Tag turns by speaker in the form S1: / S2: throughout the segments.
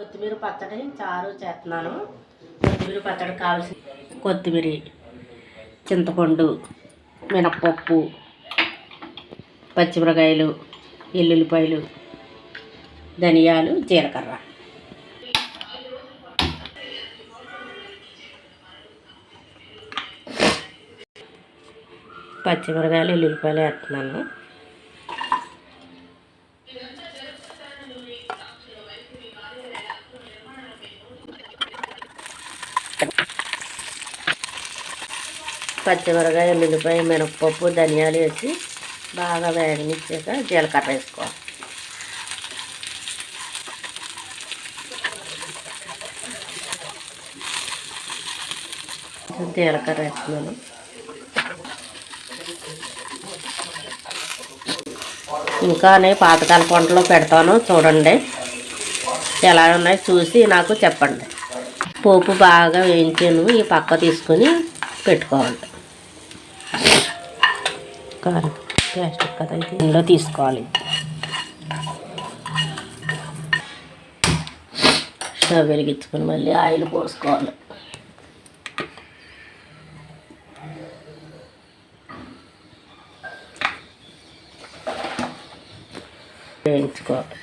S1: కొత్తిమీర పచ్చడి చారు చేస్తున్నాను. కొత్తిమీర పచ్చడి కావాల్సిన కొత్తిమీర చింతపండు మినప్పప్పు పచ్చిమిరకాయలు ఎల్లుల్లిపాయలు ధనియాలు జీలకర్ర. పచ్చిమిరకాయలు ఎల్లుల్లిపాయలు వేస్తున్నాను. పచ్చిమిరకాయ ఎల్లుల్లిపాయ మినప్పప్పు ధనియాలు వేసి బాగా వేగనిచ్చాక జీలకర్ర వేసుకోవాలి. జీలకర్ర వేస్తున్నాను. నేను పాతకాల పంటలో పెడతాను చూడండి. ఎలా ఉన్నాయి చూసి నాకు చెప్పండి. పోపు బాగా వేయించాను ఈ పక్క తీసుకొని పెట్టుకోవాలి. కారం ప్లాస్టిక్ కథ అయితే ఇందులో తీసుకోవాలి. స్టవ్ వెలిగించుకొని మళ్ళీ ఆయిల్ పోసుకోవాలి. వేయించుకోవాలి.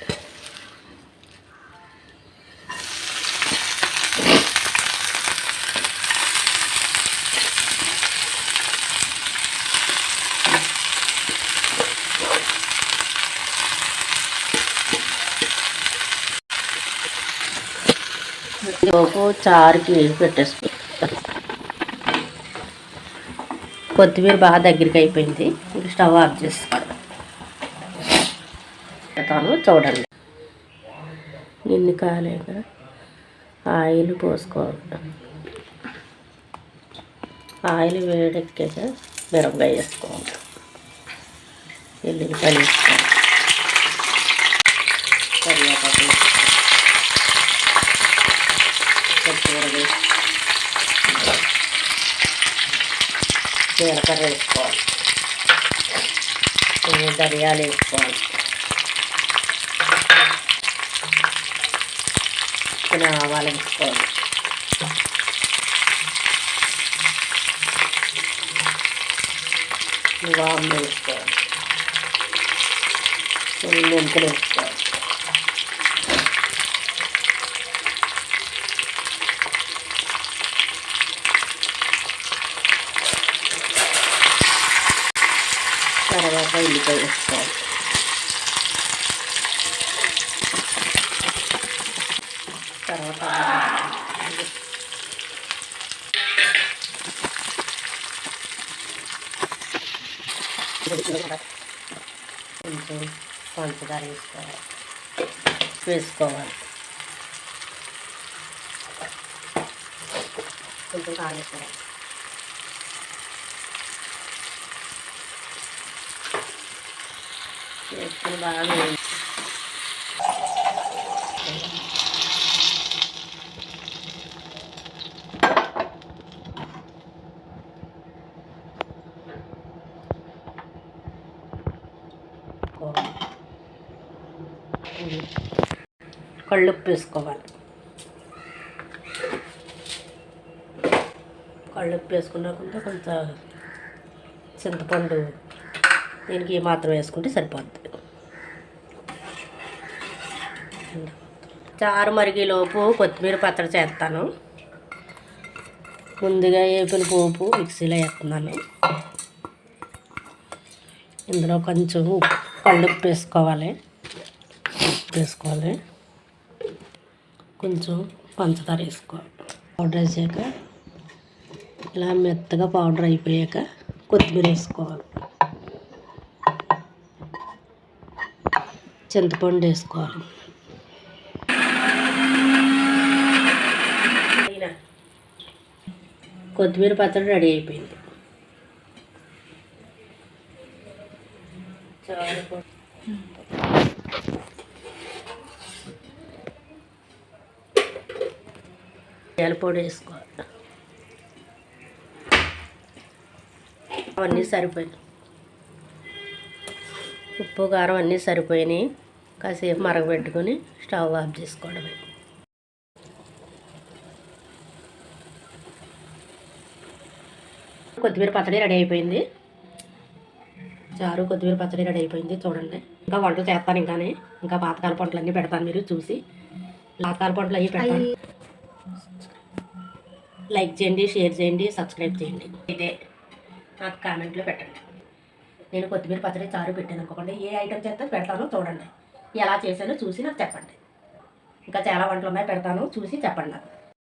S1: లోపు చారుకి పెట్టేసుకో కొత్తిమీర బాగా దగ్గరికి అయిపోయింది. ఇప్పుడు స్టవ్ ఆఫ్ చేసుకోవాలి పెడతాను చూడండి. నిన్ను కాలేక ఆయిల్ పోసుకోవాలి ఆయిల్ వేడెక్కాక మిరపకాయ వేసుకోవాలి. ఎల్లుల్లిపాయలు వేసుకోవాలి. కరివేపాకు వేసుకోవాలి. పచ్చిమిరపకాయ జీలకర్ర వేసుకోవాలి కొన్ని ధనియాలు వేసుకోవాలి కొన్ని ఆవాలు వేసుకోవాలి వాము వేసుకోవాలి కొన్ని మెంతులు వేసుకోవాలి తర్వాత ఉల్లిపాయ వేసుకోవాలి తర్వాత కొంచెం పంచదార వేసుకోవాలి వేసుకోవాలి కొంచెం కాలేసుకోవాలి వేసుకుని బాగా వేయించి కళ్ళుప్పు వేసుకోవాలి కళ్ళుప్పు వేసుకున్నాకుంటే కొంచెం చింతపండు దీనికి మాత్రం వేసుకుంటే సరిపోద్ది. చారు మరిగేలోపు కొత్తిమీర పచ్చడి చేస్తాను. ముందుగా వేపిన పోపు మిక్సీలో వేస్తున్నాను. ఇందులో కొంచెం ఉప్పు కళ్ళుప్పు వేసుకోవాలి. వేసుకోవాలి. కొంచెం పంచదార వేసుకోవాలి. పౌడర్ వేసాక ఇలా మెత్తగా పౌడర్ అయిపోయాక కొత్తిమీర వేసుకోవాలి. చింతపండు వేసుకోవాలి. కొత్తిమీర పచ్చడి రెడీ అయిపోయింది. పొడి. వేసుకోవాలి. అవన్నీ సరిపోయినాయి ఉప్పు కారం అన్నీ సరిపోయినాయి. కాసేపు మరగబెట్టుకొని స్టవ్ ఆఫ్ చేసుకోవడమే. కొత్తిమీర పచ్చడి రెడీ అయిపోయింది. చారు కొత్తిమీర పచ్చడి రెడీ అయిపోయింది చూడండి. ఇంకా వంటలు చేస్తాను ఇంకానే. ఇంకా పాతకాల పంటలు అన్నీ పెడతాను మీరు చూసి. పాతకాల పంటలు అవి పెడతాను. లైక్ చేయండి షేర్ చేయండి సబ్స్క్రైబ్ చేయండి. ఇదే నాకు కామెంట్లో పెట్టండి. నేను కొత్తిమీర పచ్చడి చారు పెట్టాను అనుకోండి ఏ ఐటమ్ చేస్తే పెడతానో చూడండి. ఎలా చేశానో చూసి నాకు చెప్పండి. ఇంకా చాలా వంటలు ఉన్నాయి పెడతాను చూసి చెప్పండి నాకు.